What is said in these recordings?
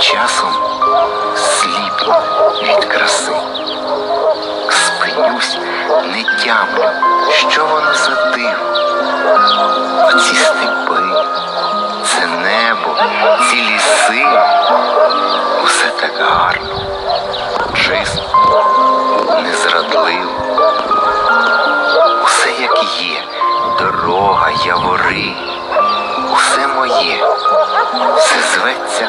часом сліпну від краси. Спинюсь, не тямлю, що воно за диво. Оці степи, це небо, ці ліси, усе так гарно, чисто, незрадливо. Усе як є, дорога, явори, усе моє, все зветься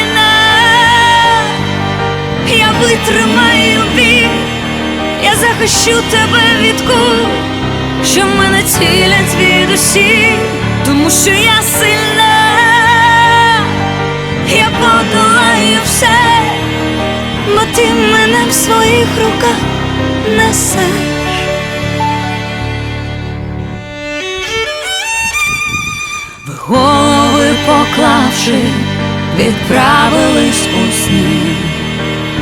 я витримаю біль, я захищу тебе від кул, що мене цілять звідусіль, тому що я сильна, я подолаю все, бо ти мене в своїх руках несеш. Ви голови поклавши, відправились у сни.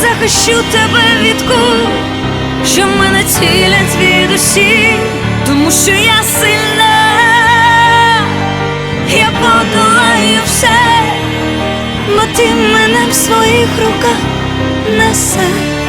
захищу тебе від кул, що мене цілять звідусіль, тому що я сильна, я подолаю все бо ти мене в своїх руках несеш.